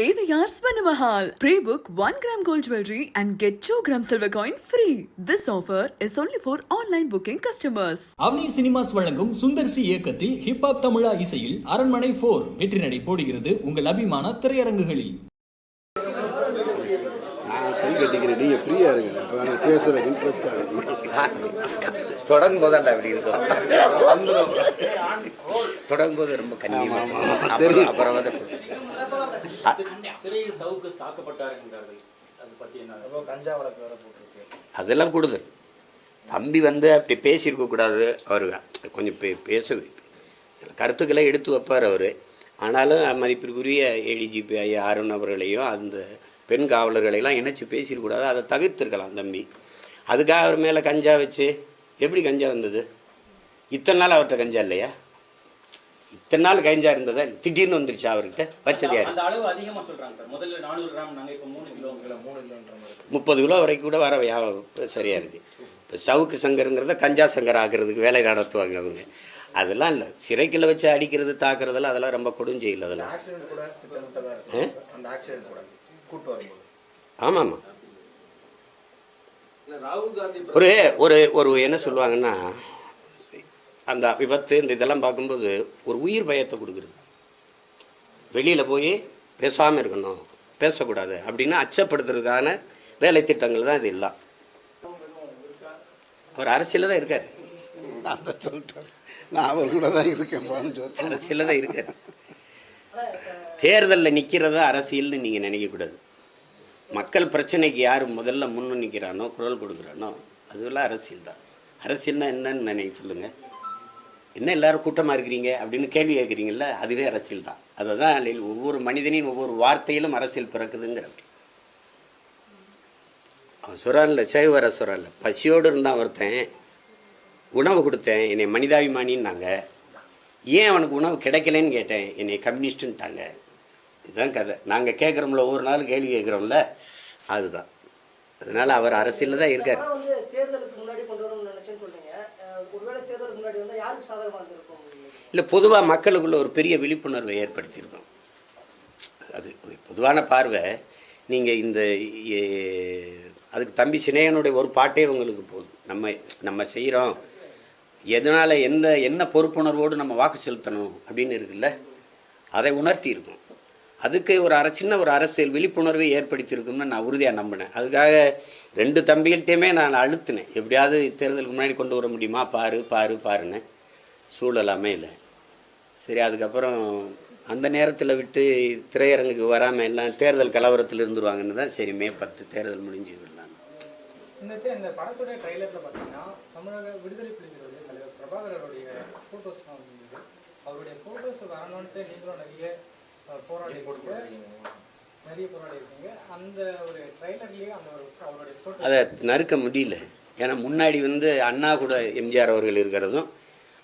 AVR Swanamahal. Pre-book 1 gram gold jewelry and get 2 gram silver coin free. This offer is only for online booking customers. Avani cinemas வழங்கும் Sundar C இயக்கத்தில் hip hop தமிழா இசையில் அரண்மனை போர் வெற்றி நடை போடுகிறது உங்கள் அபிமான திரையரங்குகளில் கை கட்டிக்கிறேன் நீங்கள் ஃப்ரீயாக இருங்க அப்போ நான் பேசுகிற இன்ட்ரெஸ்டாக இருக்கும் தொடங்கும் போது அப்படி இருக்கும் தொடங்கும் போது ரொம்ப கண்ணியமா ஆமா, ஆமா. அப்புறம் தெரியும். அப்புறம் வந்து சிறையில் சவுக்கு தாக்கப்பட்டார் என்கிறார்கள் அது பற்றி என்ன கஞ்சா வழக்கு வேற போட்டிருக்கு. அதெல்லாம் கூடுதல் தம்பி வந்து அப்படி பேசியிருக்க கூடாது. அவர் கொஞ்சம் பே பேச சில கருத்துக்களை எடுத்து வைப்பார் அவர். ஆனாலும் மதிப்பிற்குரிய ஏடிஜிபி ஐயா அருண் அவர்களையும் அந்த பெண் காவலர்களையெல்லாம் இணைச்சி பேசியிருக்கூடாது அதை தவிர்த்திருக்கலாம் தம்பி. அதுக்காக அவர் மேலே கஞ்சா வச்சு எப்படி கஞ்சா வந்தது? இத்தனை நாள் அவர்கிட்ட கஞ்சா இல்லையா? இத்தனை நாள் கஞ்சா இருந்ததா திடீர்னு வந்துருச்சா அவர்கிட்ட. வச்சது யாரு? அந்த அளவு அதிகமா சொல்றாங்க சார். முதல்ல நானூறு கிராம் நாங்க இப்போ மூணு கிலோ மூணு கிலோன்ற மாதிரி. முப்பது கிலோ வரைக்கும் கூட வர வியா- சரியா இருக்கு. இப்போ சவுக்கு சங்கருங்கிறத கஞ்சா சங்கர் ஆக்குறதுக்கு வேலை நடத்துவாங்க அவங்க. அதெல்லாம் இல்லை. சிறைக்குள்ள வச்சு அடிக்கிறது தாக்குறதெல்லாம் அதெல்லாம் ரொம்ப கொடுஞ்செயல் அதெல்லாம். ஆக்சிடென்ட் கூட திட்டமிட்டதா இருக்கு அந்த ஆக்சிடென்ட் கூட கூட்டு வரும்போது. ஆமாம்மா ஒரு ஒரு ஒரு என்ன சொல்லுவாங்கன்னா அந்த விபத்து இந்த இதெல்லாம் பார்க்கும்போது ஒரு உயிர் பயத்தை கொடுக்குறது. வெளியில் போய் பேசாமல் இருக்கணும் பேசக்கூடாது அப்படின்னு அச்சப்படுத்துறதுக்கான வேலை திட்டங்கள் தான் இது எல்லாம். அவர் அரசியலில் தான் இருக்காரு. அதை சொல்லிட்டேன். நான் அவர் கூட தான் இருக்கேன் அரசியலில் தான் இருக்காரு. தேர்தலில் நிற்கிறதா அரசியல்னு நீங்கள் நினைக்கக்கூடாது. மக்கள் பிரச்சனைக்கு யார் முதல்ல முன்னு நிற்கிறானோ குரல் கொடுக்குறானோ அதுவெல்லாம் அரசியல் தான் அரசியல்னா என்னன்னு நினைக்க சொல்லுங்கள் என்ன எல்லாரும் கூட்டமாக இருக்கிறீங்க அப்படின்னு கேள்வி கேட்குறீங்கல்ல அதுவே அரசியல் தான். அதை தான் ஒவ்வொரு மனிதனின் ஒவ்வொரு வார்த்தையிலும் அரசியல் பிறக்குதுங்கிற அவன் சொல்கிறான்ல சேவர சொல்கிறான்ல பசியோடு இருந்தான் ஒருத்தன் உணவு கொடுத்தேன் என்னை மனிதாபிமானின்னாங்க. ஏன் அவனுக்கு உணவு கிடைக்கலன்னு கேட்டேன் என்னை கம்யூனிஸ்ட்டுன்ட்டாங்க இதுதான் கதை. நாங்கள் கேட்குறோம்ல ஒவ்வொரு நாளும் கேள்வி கேட்குறோம்ல அதுதான். அதனால் அவர் அரசியலில் தான் இருக்கார் ஆனா வந்து தேர்தலுக்கு முன்னாடி கொண்டு வரணும்னு நினைச்சேன்னு சொல்றீங்க அஹ் ஒருவேளை தேர்தலுக்கு முன்னாடி வந்தா யாருக்கு சாதகமா இருந்திருக்கும் இல்லை பொதுவாக மக்களுக்குள்ள ஒரு பெரிய விழிப்புணர்வை ஏற்படுத்தியிருக்கோம். அது ஒரு பொதுவான பார்வை. நீங்கள் இந்த அதுக்கு தம்பி சினேகனுடைய ஒரு பாட்டே உங்களுக்கு போதும். நம்ம நம்ம செய்கிறோம் எதனால் எந்த என்ன பொறுப்புணர்வோடு நம்ம வாக்கு செலுத்தணும் அப்படின்னு இருக்குல்ல அதை உணர்த்தியிருக்கோம். அதுக்கு ஒரு அரை சின்ன ஒரு அரசியல் விழிப்புணர்வை ஏற்படுத்தியிருக்கும்னு நான் உறுதியாக நம்பினேன். அதுக்காக ரெண்டு தம்பிகள்கிட்டையுமே நான் அழுத்தினேன். எப்படியாவது தேர்தலுக்கு முன்னாடி கொண்டு வர முடியுமா? பாரு பாரு பாருன்னு. சூழல் அமையல சரி அதுக்கப்புறம் அந்த நேரத்தில் விட்டு திரையரங்குக்கு வராமல் எல்லாம் தேர்தல் கலவரத்தில் இருந்துருவாங்கன்னு தான் சரி மே பத்து தேர்தல் முடிஞ்சு விடலாம் இந்த இந்த படத்துடைய ட்ரைலரில் பார்த்தீங்கன்னா தமிழக விடுதலை புலிகளுடைய தலைவர் பிரபாகரருடைய ஃபோட்டோஸ்லாம் வந்திருந்தது. அவருடைய ஃபோட்டோஸ் வரணுன்ட்டு நீங்களும் நிறைய அஹ், போராடி இருக்கீங்க. நிறைய போராடி இருக்கீங்க. அந்த ஒரு ட்ரைலர்லேயே அந்த ஒரு அவருடைய ஃபோட்டோ அதை நறுக்க முடியல. ஏன்னா முன்னாடி வந்து அண்ணா கூட எம்ஜிஆர் அவர்கள் இருக்கிறதும்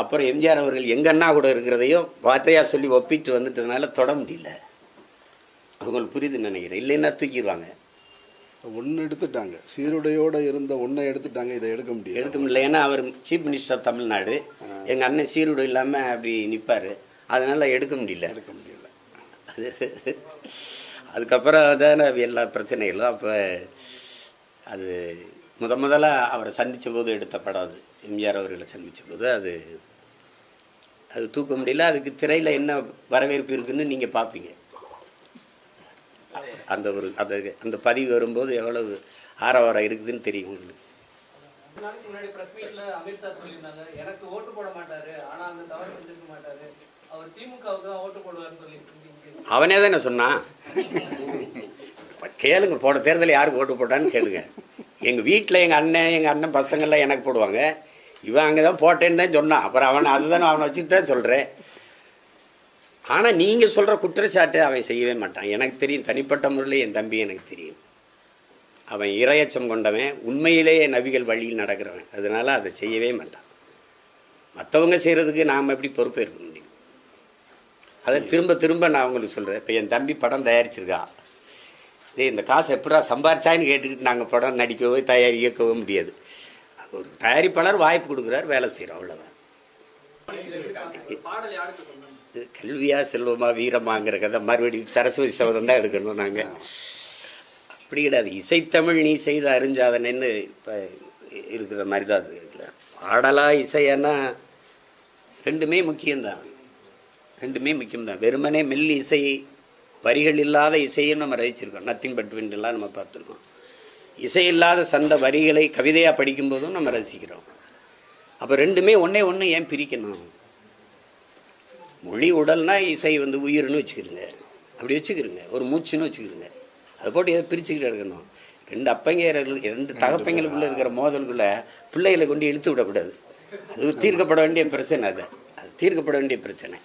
அப்புறம் எம்ஜிஆர் அவர்கள் எங்கள் அண்ணா கூட இருக்கிறதையும் வார்த்தையாக சொல்லி ஒப்பிட்டு வந்துட்டதுனால தொட முடியல. அவங்களுக்கு புரியுதுன்னு நினைக்கிறேன். இல்லைன்னா தூக்கிடுவாங்க. ஒன்று எடுத்துட்டாங்க. சீருடையோடு இருந்த ஒன்றை எடுத்துட்டாங்க. இதை எடுக்க முடியாது எடுக்க முடியல. ஏன்னா அவர் சீஃப் மினிஸ்டர் தமிழ்நாடு எங்கள் அண்ணன் சீருடை இல்லாமல் அப்படி நிற்பார் அதனால் எடுக்க முடியல. எடுக்க முடியல. அது அதுக்கப்புறம் தானே எல்லா பிரச்சனைகளும். அப்போ அது முத முதல்ல அவரை சந்தித்த போது எடுத்த படம் அது. எம்ஜிஆர் அவர்களை சந்தித்த போது அது அது தூக்க முடியல. அதுக்கு திரையில் என்ன வரவேற்பு இருக்குன்னு நீங்கள் பார்ப்பீங்க. அந்த ஒரு அந்த அந்த பதிவு வரும்போது எவ்வளவு ஆரவாரம் இருக்குதுன்னு தெரியும் உங்களுக்கு. அவனே தானே சொன்னான். கேளுங்க போன தேர்தலில் யாருக்கு ஓட்டு போட்டான்னு கேளுங்க. எங்கள் வீட்டில் எங்கள் அண்ணன் எங்கள் அண்ணன் பசங்கள்லாம் எனக்கு போடுவாங்க. இவன் அங்கே தான் போட்டேன்னு தான் சொன்னான். அப்புறம் அவன் அதுதான் அவனை வச்சுட்டு தான் சொல்கிறேன் ஆனால் நீங்கள் சொல்கிற குற்றச்சாட்டு அவன் செய்யவே மாட்டான். எனக்கு தெரியும் தனிப்பட்ட முறையில் என் தம்பி எனக்கு தெரியும். அவன் இரையச்சம் கொண்டவன். உண்மையிலேயே நபிகள் வழியில் நடக்கிறவன். அதனால் அதை செய்யவே மாட்டான். மற்றவங்க செய்கிறதுக்கு நாம் எப்படி பொறுப்பேற்க முடியும்? அதை திரும்ப திரும்ப நான் உங்களுக்கு சொல்கிறேன் இப்போ என் தம்பி படம் தயாரிச்சிருக்கான் இதே இந்த காசை எப்படா சம்பாரிச்சான்னு கேட்டுக்கிட்டு நாங்கள் படம் நடிக்கவோ தயார் இயக்கவோ முடியாது. ஒரு தயாரிப்பாளர் வாய்ப்பு கொடுக்குறார் வேலை செய்கிறோம் அவ்வளோதான் கல்வியா செல்வமா வீரமாங்கிற கதை மறுபடியும் சரஸ்வதி சபதம் தான் எடுக்கணும் நாங்கள் அப்படி கிடையாது. இசைத்தமிழ் நீ செய்த அறிஞ்சாதனன்னு இப்போ இருக்கிற மாதிரி தான் அது இல்லை பாடலா இசையானா ரெண்டுமே முக்கியம்தான். ரெண்டுமே முக்கியம்தான். வெறுமனே மெல்லி இசை வரிகள் இல்லாத இசையும் நம்ம ரசிச்சிருக்கோம். நத்திங் பட் எல்லாம் நம்ம பார்த்துருக்கோம். இசை இல்லாத சந்த வரிகளை கவிதையாக படிக்கும்போதும் நம்ம ரசிக்கிறோம். அப்போ ரெண்டுமே ஒன்றே ஒன்று ஏன் பிரிக்கணும்? மொழி உடல்னா இசை வந்து உயிர்னு வச்சுக்கிறோங்க அப்படி வச்சுக்கிறோங்க ஒரு மூச்சுன்னு வச்சுக்கிறோங்க அதை போட்டு எதை பிரிச்சுக்கிட்டு இருக்கணும். ரெண்டு அப்பங்கையர்கள் ரெண்டு தகப்பங்களுக்குள்ளே இருக்கிற மோதலுக்குள்ளே பிள்ளைகளை கொண்டு இழுத்து விடக்கூடாது. அது தீர்க்கப்பட வேண்டிய பிரச்சனை அது. அது தீர்க்கப்பட வேண்டிய பிரச்சனை.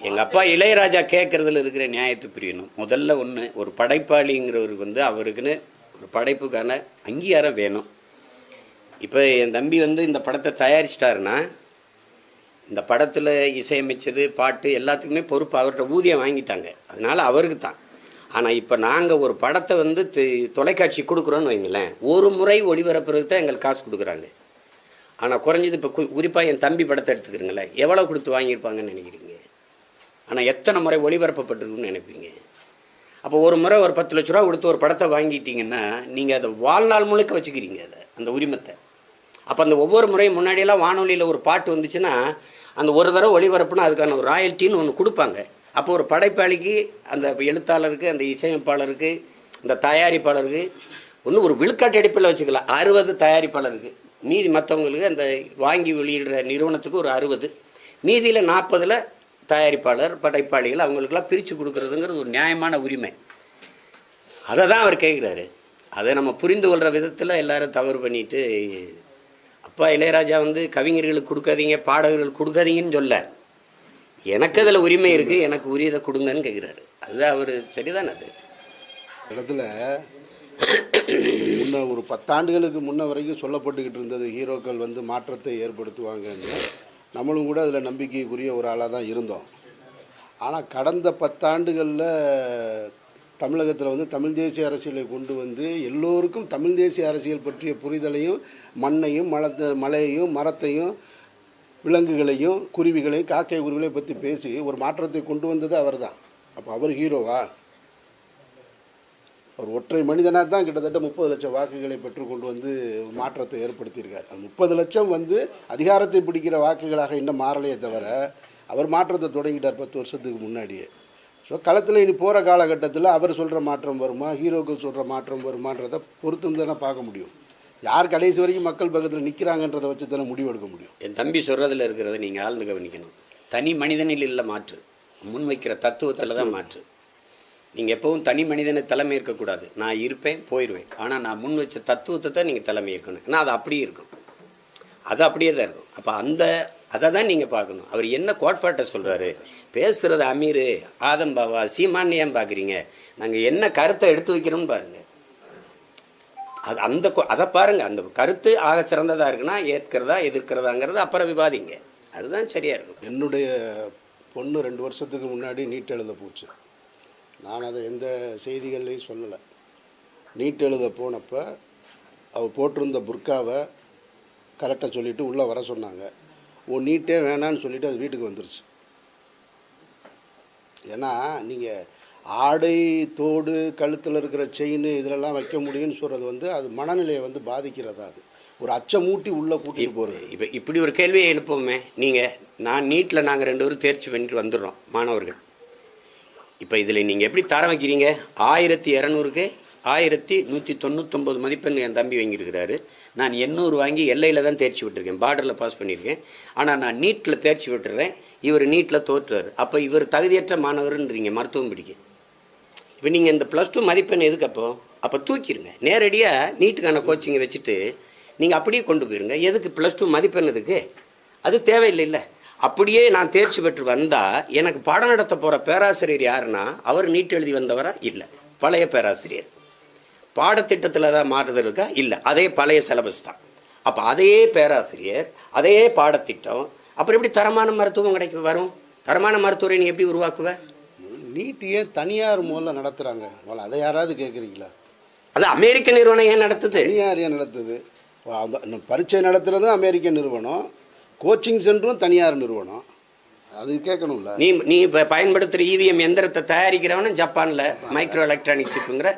எங்கள் அப்பா இளையராஜா கேட்குறதுல இருக்கிற நியாயத்தை புரியணும். முதல்ல ஒன்று ஒரு படைப்பாளிங்கிறவருக்கு வந்து அவருக்குன்னு ஒரு படைப்புக்கான அங்கீகாரம் வேணும். இப்போ என் தம்பி வந்து இந்த படத்தை தயாரிச்சிட்டாருன்னா இந்த படத்தில் இசையமைச்சது பாட்டு எல்லாத்துக்குமே பொறுப்பு அவர்கிட்ட ஊதியம் வாங்கிட்டாங்க. அதனால் அவருக்கு தான். ஆனால் இப்போ நாங்கள் ஒரு படத்தை வந்து தொலைக்காட்சி கொடுக்குறோன்னு வைங்களேன் ஒரு முறை ஒளிபரப்புறதுக்கு தான் எங்களுக்கு காசு கொடுக்குறாங்க. ஆனால் குறைஞ்சது இப்போ குறிப்பாக என் தம்பி படத்தை எடுத்துக்கிறீங்களே எவ்வளோ கொடுத்து வாங்கியிருப்பாங்கன்னு நினைக்கிறீங்க? ஆனால் எத்தனை முறை ஒளிபரப்பப்பட்டிருக்குன்னு நினைப்பீங்க? அப்போ ஒரு முறை ஒரு பத்து லட்ச ரூபா கொடுத்து ஒரு படத்தை வாங்கிட்டீங்கன்னா நீங்கள் அதை வாழ்நாள் முழுக்க வச்சுக்கிறீங்க அதை அந்த உரிமத்தை. அப்போ அந்த ஒவ்வொரு முறையும் முன்னாடியெல்லாம் வானொலியில் ஒரு பாட்டு வந்துச்சுன்னா அந்த ஒரு தடவை ஒளிபரப்புனா அதுக்கான ஒரு ராயல்ட்டின்னு ஒன்று கொடுப்பாங்க. அப்போ ஒரு படைப்பாளிக்கு அந்த எழுத்தாளருக்கு அந்த இசையமைப்பாளருக்கு அந்த தயாரிப்பாளருக்கு ஒன்று ஒரு விழுக்காட்டு அடிப்பில் வச்சுக்கலாம். அறுபது தயாரிப்பாளருக்கு. மீதி மற்றவங்களுக்கு அந்த வாங்கி வெளியிடுற நிறுவனத்துக்கு ஒரு அறுபது. மீதியில் நாற்பதில் தயாரிப்பாளர் படைப்பாளிகள் அவங்களுக்கெல்லாம் பிரித்து கொடுக்குறதுங்கிறது ஒரு நியாயமான உரிமை. அதை தான் அவர் கேட்குறாரு அதை நம்ம புரிந்து கொள்கிற விதத்தில் எல்லோரும் தவறு பண்ணிட்டு அப்பா இளையராஜா வந்து கவிஞர்களுக்கு கொடுக்காதீங்க பாடகர்களுக்கு கொடுக்காதீங்கன்னு சொல்ல. எனக்கு அதில் உரிமை இருக்குது எனக்கு உரியதை கொடுங்கன்னு கேட்குறாரு அதுதான் அவர் சரிதான் அது? இடத்துல முன்ன ஒரு பத்தாண்டுகளுக்கு முன்ன வரைக்கும் சொல்லப்பட்டுக்கிட்டு இருந்தது ஹீரோக்கள் வந்து மாற்றத்தை ஏற்படுத்துவாங்கன்னு. நம்மளும் கூட அதில் நம்பிக்கைக்குரிய ஒரு ஆளாக தான் இருந்தோம். ஆனால் கடந்த பத்தாண்டுகளில் தமிழகத்தில் வந்து தமிழ் தேசிய அரசியலை கொண்டு வந்து எல்லோருக்கும் தமிழ் தேசிய அரசியல் பற்றிய புரிதலையும் மண்ணையும் மலத்தை மலையையும் மரத்தையும் விலங்குகளையும் குருவிகளையும் காக்கை குருவிகளையும் பற்றி பேசி ஒரு மாற்றத்தை கொண்டு வந்தது அவர் தான் அப்போ அவர் ஹீரோவா அவர் ஒற்றை மனிதனாக தான் கிட்டத்தட்ட முப்பது லட்சம் வாக்குகளை பெற்று கொண்டு வந்து மாற்றத்தை ஏற்படுத்தியிருக்கார். அந்த முப்பது லட்சம் வந்து அதிகாரத்தை பிடிக்கிற வாக்குகளாக இன்னும் மாறலையே தவிர அவர் மாற்றத்தை தொடங்கிட்டார் பத்து வருஷத்துக்கு முன்னாடியே. ஸோ களத்தில் இனி போகிற காலகட்டத்தில் அவர் சொல்கிற மாற்றம் வருமா ஹீரோக்கள் சொல்கிற மாற்றம் வருமான்றதை பொறுத்து தானே பார்க்க முடியும். யார் கடைசி வரைக்கும் மக்கள் பக்கத்தில் நிற்கிறாங்கன்றதை வச்சு தானே முடிவெடுக்க முடியும். என் தம்பி சொல்கிறதுல இருக்கிறத நீங்கள் ஆழ்ந்து கவனிக்கணும். தனி மனிதனில் இல்லை மாற்று. முன்வைக்கிற தத்துவத்தில் தான் மாற்று. நீங்கள் எப்பவும் தனி மனிதனை தலைமை இருக்கக்கூடாது நான் இருப்பேன் போயிடுவேன் ஆனால் நான் முன் வச்ச தத்துவத்தை தான் நீங்கள் தலைமை இருக்கணும் ஏன்னா அது அப்படியே இருக்கும். அது அப்படியே தான் இருக்கும். அப்போ அந்த அதை தான் நீங்கள் பார்க்கணும். அவர் என்ன கோட்பாட்டை சொல்கிறாரு பேசுகிறது அமீர் ஆதம் பாவா சீமான்னு ஏன் பார்க்குறீங்க? நாங்கள் என்ன கருத்தை எடுத்து வைக்கிறோம்னு பாருங்கள் அது அந்த அதை பாருங்கள் அந்த கருத்து ஆக சிறந்ததாக இருக்குன்னா ஏற்கிறதா எதிர்க்கிறதாங்கிறது அப்புறம் விவாதிங்க. அதுதான் சரியாக இருக்கும். என்னுடைய பொண்ணு ரெண்டு வருஷத்துக்கு முன்னாடி நீட் எழுத போச்சு. நான் அதை எந்த செய்திகள்லையும் சொல்லலை. நீட் எழுத போனப்போ அவள் போட்டிருந்த புர்காவை கரெக்டாக சொல்லிவிட்டு உள்ளே வர சொன்னாங்க. ஓ நீட்டே வேணான்னு சொல்லிவிட்டு அது வீட்டுக்கு வந்துருச்சு. ஏன்னா நீங்கள் ஆடை தோடு கழுத்தில் இருக்கிற செயின் இதிலெல்லாம் வைக்க முடியும்னு சொல்கிறது வந்து அது மனநிலையை வந்து பாதிக்கிறதா அது. ஒரு அச்சமூட்டி உள்ளே கூட்டிகிட்டு போகிறது இப்போ இப்படி ஒரு கேள்வியை எழுப்புவோமே. நீங்கள் நான் நீட்டில் நாங்கள் ரெண்டு பேரும் தேர்ச்சி பண்ணிட்டு வந்துடுறோம் மாணவர்கள். இப்போ இதில் நீங்கள் எப்படி தரம் வைக்கிறீங்க? ஆயிரத்தி இரநூறுக்கு ஆயிரத்தி நூற்றி தொண்ணூத்தொம்பது மதிப்பெண் என் தம்பி வாங்கியிருக்கிறாரு. நான் எண்ணூறு வாங்கி எல்லையில் தான் தேர்ச்சி விட்டுருக்கேன். பார்டரில் பாஸ் பண்ணியிருக்கேன். ஆனால் நான் நீட்டில் தேர்ச்சி விட்டுறேன். இவர் நீட்டில் தோற்றுறார். அப்போ இவர் தகுதியற்ற மாணவர்ன்றீங்க மருத்துவம் பிடிக்க. இப்போ நீங்கள் இந்த ப்ளஸ் டூ மதிப்பெண் எதுக்கு அப்போ? அப்போ தூக்கிடுங்க நேரடியாக நீட்டுக்கான கோச்சிங்கை வச்சுட்டு நீங்கள் அப்படியே கொண்டு போயிருங்க. எதுக்கு ப்ளஸ் டூ மதிப்பெண் எதுக்கு? அது தேவையில்லைல்ல. அப்படியே நான் தேர்ச்சி பெற்று வந்தால் எனக்கு பாடம் நடத்த போகிற பேராசிரியர் யாருன்னா அவர் நீட் எழுதி வந்தவரா? இல்லை. பழைய பேராசிரியர். பாடத்திட்டத்தில் தான் மாறுதல் இருக்கா? இல்லை. அதே பழைய சிலபஸ் தான். அப்போ அதே பேராசிரியர் அதே பாடத்திட்டம் அப்புறம் எப்படி தரமான மருத்துவம் கிடைக்கும் வரும்? தரமான மருத்துவரை நீ எப்படி உருவாக்குவ? நீட் ஏன் தனியார் முதல்ல நடத்துகிறாங்க அதை யாராவது கேட்குறீங்களா அது அமெரிக்க நிறுவனம் ஏன் நடத்துது? தனியார் ஏன் நடத்துது? பரீட்சை நடத்துகிறதும் அமெரிக்க நிறுவனம். கோச்சிங் சென்டரும் தனியார் நிறுவனம். அது கேட்கணும்ல. நீ நீ இப்போ பயன்படுத்துகிற இவிஎம் எந்திரத்தை தயாரிக்கிறவனும் ஜப்பானில் மைக்ரோ எலக்ட்ரானிக் சிப்புங்கிற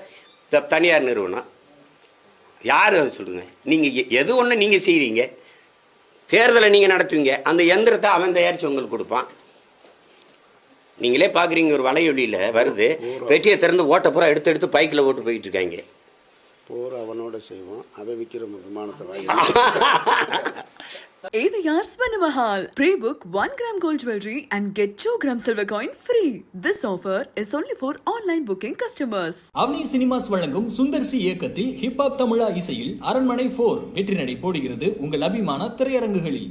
தனியார் நிறுவனம். யார் அது சொல்லுங்க? நீங்கள் எது ஒன்று நீங்கள் செய்கிறீங்க தேர்தலை நீங்கள் நடத்துவீங்க. அந்த எந்திரத்தை அவன் தயாரித்து உங்களுக்கு கொடுப்பான். நீங்களே பார்க்குறீங்க ஒரு வலையொலியில் வருது. பெட்டியை திறந்து ஓட்ட பூரா எடுத்து எடுத்து பைக்கில் ஓட்டு போயிட்டு இருக்காங்க. போர் அவனோட செய்வோம் அவன் விற்கிற விமானத்தை வாங்கி AVR Swarnamahal. Pre-book 1 gram gold jewelry and get 2 gram silver coin free. This offer is only for online booking customers. Avani cinemas வழங்கும் சுந்தர்சி இயக்கத்தில் ஹிப்ஹாப் தமிழா இசையில் அரண்மனை 4 வெற்றி நடை போடுகிறது உங்கள் அபிமான திரையரங்குகளில்